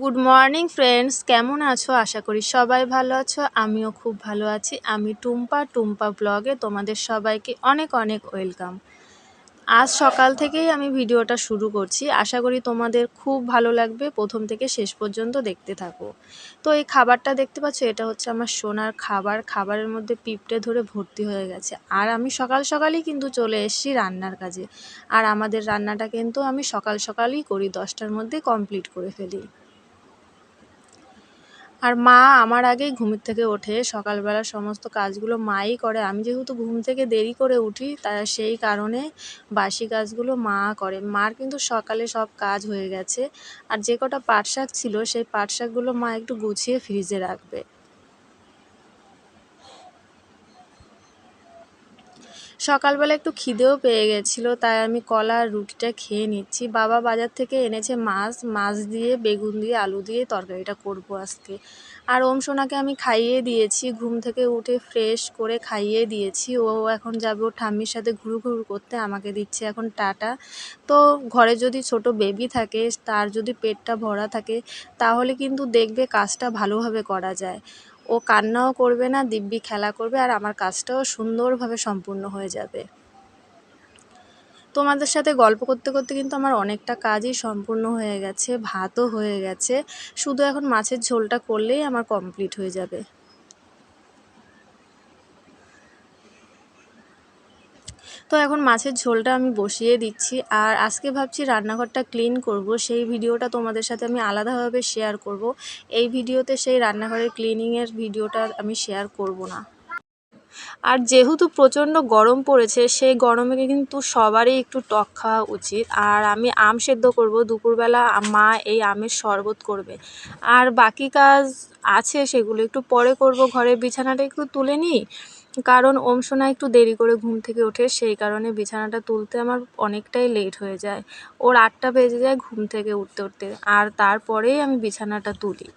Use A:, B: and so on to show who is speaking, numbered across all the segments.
A: Good morning friends কেমন আছো? আশা করি সবাই ভালো আছো। আমিও খুব ভালো আছি। আমি টুম্পা টুম্পা ব্লগে তোমাদের সবাইকে অনেক অনেক ওয়েলকাম। আজ সকাল থেকেই আমি ভিডিওটা শুরু করছি। আশা করি তোমাদের খুব ভালো লাগবে। প্রথম থেকে শেষ পর্যন্ত দেখতে থাকো। তো এই খাবারটা দেখতে পাচ্ছ, এটা হচ্ছে আমার সোনার খাবার। খাবারের মধ্যে পিঁপড়ে ধরে ভর্তি হয়ে গেছে। আর আমি সকাল সকালই কিন্তু চলে এসেছি রান্নার কাজে। আর আমাদের রান্নাটা কিন্তু আমি সকাল সকালই করি। দশটার মধ্যে কমপ্লিট করে ফেলি। আর মা আমার আগেই ঘুমের থেকে ওঠে। সকালবেলা সমস্ত কাজগুলো মাই করে। আমি যেহেতু ঘুম থেকে দেরি করে উঠি তা সেই কারণে বাসি কাজগুলো মা করে। মার কিন্তু সকালে সব কাজ হয়ে গেছে। আর যে কটা পাট শাক ছিল, সেই পাট শাকগুলো মা একটু গুছিয়ে ফ্রিজে রাখবে। সকালবেলা একটু খিদেও পেয়ে গেছিল, তাই আমি কলা আর রুটিটা খেয়ে নিচ্ছি। বাবা বাজার থেকে এনেছে মাছ মাছ দিয়ে, বেগুন দিয়ে, আলু দিয়ে তরকারিটা করব আজকে। আর ওম সোনাকে আমি খাইয়ে দিয়েছি, ঘুম থেকে উঠে ফ্রেশ করে খাইয়ে দিয়েছি। ও এখন যাবে ওর ঠাম্মির সাথে ঘুরু ঘুরু করতে, আমাকে দিচ্ছে এখন টাটা। তো ঘরে যদি ছোট বেবি থাকে, তার যদি পেটটা ভরা থাকে, তাহলে কিন্তু দেখবে কাজটা ভালোভাবে করা যায়। ও কান্নাও করবে না, দিব্যি খেলা করবে আর আমার কাজটাও সুন্দরভাবে সম্পূর্ণ হয়ে যাবে। তোমাদের সাথে গল্প করতে করতে কিন্তু আমার অনেকটা কাজই সম্পূর্ণ হয়ে গেছে, ভাতও হয়ে গেছে। শুধু এখন মাছের ঝোলটা করলেই আমার কমপ্লিট হয়ে যাবে। তো এখন মাছের ঝোলটা আমি বসিয়ে দিচ্ছি। আর আজকে ভাবছি রান্নাঘরটা ক্লিন করব। সেই ভিডিওটা তোমাদের সাথে আমি আলাদাভাবে শেয়ার করব। এই ভিডিওতে সেই রান্নাঘরের ক্লিনিংয়ের ভিডিওটা আমি শেয়ার করব না। আর যেহেতু প্রচণ্ড গরম পড়েছে, সেই গরমে কিন্তু সবারই একটু টক খাওয়া উচিত। আর আমি আম সেদ্ধ করব। দুপুরবেলা মা এই আমের শরবত করবে। আর বাকি কাজ আছে সেগুলো একটু পরে করব। ঘরের বিছানাটা একটু তুলে নিই। কারণ ওম সোনা একটু দেরি করে ঘুম থেকে ওঠে, সেই কারণে বিছানাটা তুলতে আমার অনেকটাই লেট হয়ে যায়। ওর আটটা বেজে যায় ঘুম থেকে উঠতে উঠতে, আর তারপরেই আমি বিছানাটা তুলি।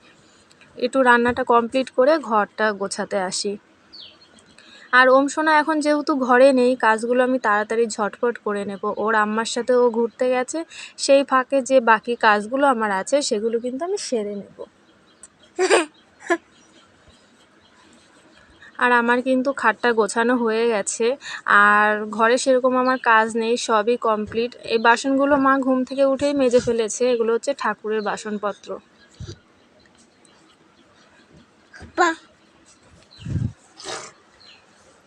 A: একটু রান্নাটা কমপ্লিট করে ঘরটা গোছাতে আসি। আর ওম সোনা এখন যেহেতু ঘরে নেই, কাজগুলো আমি তাড়াতাড়ি ঝটপট করে নেব। ওর আম্মার সাথে ও ঘুরতে গেছে, সেই ফাঁকে যে বাকি কাজগুলো আমার আছে, সেগুলো কিন্তু আমি সেরে নেব। আর আমার কিন্তু খাটটা গোছানো হয়ে গেছে। আর ঘরে সেরকম আমার কাজ নেই, সবই কমপ্লিট এই বাসনগুলো মা ঘুম থেকে উঠেই মেজে ফেলেছে, এগুলো হচ্ছে ঠাকুরের বাসনপত্র।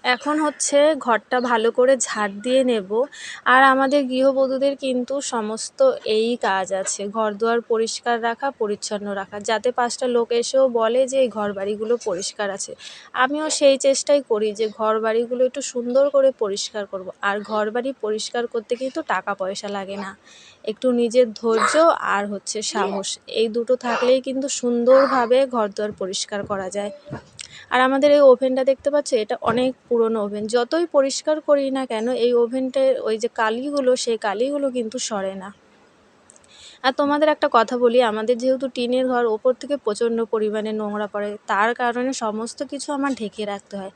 A: এখন হচ্ছে ঘরটা ভালো করে ঝাড় দিয়ে নেব। আর আমাদের গৃহবধূদের কিন্তু সমস্ত এই কাজ আছে। ঘর দুয়ার পরিষ্কার রাখা, পরিচ্ছন্ন রাখা। যাতে পাঁচটা লোক এসেও বলে যে এই ঘর বাড়িগুলো পরিষ্কার আছে। আমিও সেই চেষ্টাই করি যে ঘর বাড়িগুলো একটু সুন্দর করে পরিষ্কার করব। আর ঘর বাড়ি পরিষ্কার করতে কিন্তু টাকা পয়সা লাগে না। একটু নিজের ধৈর্য আর হচ্ছে সাহস। এই দুটো থাকলেই কিন্তু সুন্দরভাবে ঘর দুয়ার পরিষ্কার করা যায়। আর আমাদের এই ওভেনটা দেখতে পাচ্ছ, এটা অনেক পুরনো ওভেন। যতই পরিষ্কার করি না কেন, এই ওভেনটার ওই যে কালিগুলো, সেই কালিগুলো কিন্তু সরে না। আর তোমাদের একটা কথা বলি, আমাদের যেহেতু টিনের ঘর, ওপর থেকে প্রচণ্ড পরিমাণে নোংরা পড়ে, তার কারণে সমস্ত কিছু আমার ঢেকে রাখতে হয়।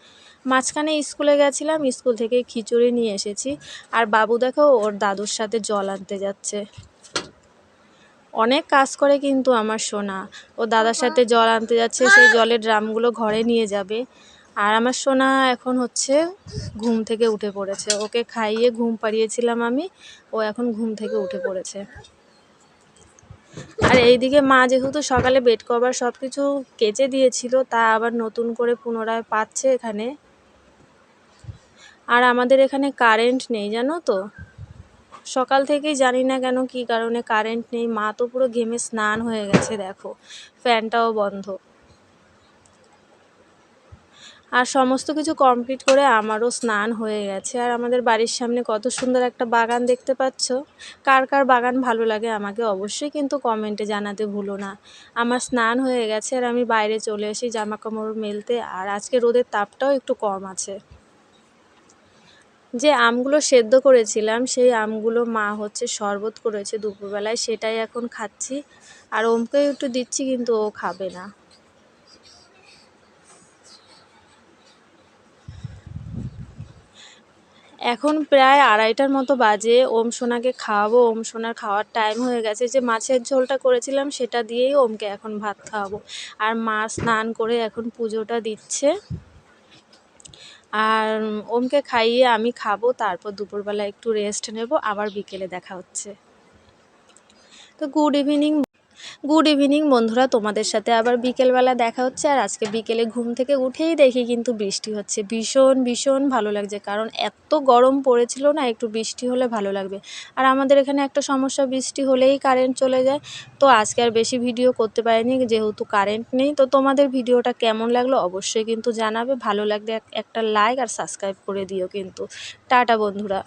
A: মাঝখানে স্কুলে গেছিলাম, স্কুল থেকে খিচুড়ি নিয়ে এসেছি, আর বাবু দেখো, ওর দাদুর সাথে জল আনতে যাচ্ছে। অনেক কাজ করে কিন্তু আমার সোনা। ও দাদার সাথে জল আনতে যাচ্ছে, সেই জলের ড্রামগুলো ঘরে নিয়ে যাবে। আর আমার সোনা এখন হচ্ছে ঘুম থেকে উঠে পড়েছে। ওকে খাইয়ে ঘুম পাড়িয়েছিলাম আমি, ও এখন ঘুম থেকে উঠে পড়েছে। আর এইদিকে মা যেহেতু সকালে বেড কভার সব কিছু কেচে দিয়েছিল, তা আবার নতুন করে পুনরায় পাচ্ছে এখানে। আর আমাদের এখানে কারেন্ট নেই, জানো তো? সকাল থেকেই জানি না কেন কি কারণে কারেন্ট নেই। মা তো পুরো ঘেমে স্নান হয়ে গেছে, দেখো। ফ্যানটাও বন্ধ। আর সমস্ত কিছু কমপ্লিট করে আমারও স্নান হয়ে গেছে। আর আমাদের বাড়ির সামনে কত সুন্দর একটা বাগান দেখতে পাচ্ছ। কার কার বাগান ভালো লাগে আমাকে অবশ্যই কিন্তু কমেন্টে জানাতে ভুলো না। আমার স্নান হয়ে গেছে আর আমি বাইরে চলে এসি জামা কাপড় মেলতে। আর আজকে রোদের তাপটাও একটু কম আছে। যে আমগুলো সেদ্ধ করেছিলাম, সেই আমগুলো মা হচ্ছে শরবত করেছে দুপুরবেলায়, সেটাই এখন খাচ্ছি। আর ওমকে একটু দিচ্ছি, কিন্তু ও খাবে না। এখন প্রায় আড়াইটার মতো বাজে, ওম সোনাকে খাওয়াবো। ওম সোনার খাওয়ার টাইম হয়ে গেছে যে মাছের ঝোলটা করেছিলাম, সেটা দিয়েই ওমকে এখন ভাত খাওয়াবো। আর মা স্নান করে এখন পুজোটা দিচ্ছে। আর ওমকে খাইয়ে আমি খাব, তারপর দুপুরবেলা একটু রেস্ট নেব, আবার বিকেলে দেখা হচ্ছে। তো গুড ইভিনিং গুড ইভিনিং বন্ধুরা। তোমাদের সাথে আবার বিকেলবেলা দেখা হচ্ছে, আর আজকে বিকেলে ঘুম থেকে উঠেই দেখি কিন্তু বৃষ্টি হচ্ছে। ভীষণ ভীষণ ভালো লাগছে, কারণ এত গরম পড়েছিল না, একটু বৃষ্টি হলে ভালো লাগবে। আর আমাদের এখানে একটা সমস্যা, বৃষ্টি হলেই কারেন্ট চলে যায়। তো আজকে আর বেশি ভিডিও করতে পারিনি, যেহেতু কারেন্ট নেই। তো তোমাদের ভিডিওটা কেমন লাগল অবশ্যই কিন্তু জানাবে। ভালো লাগলে এক- একটা লাইক আর সাবস্ক্রাইব করে দিও কিন্তু। টাটা, বন্ধুরা।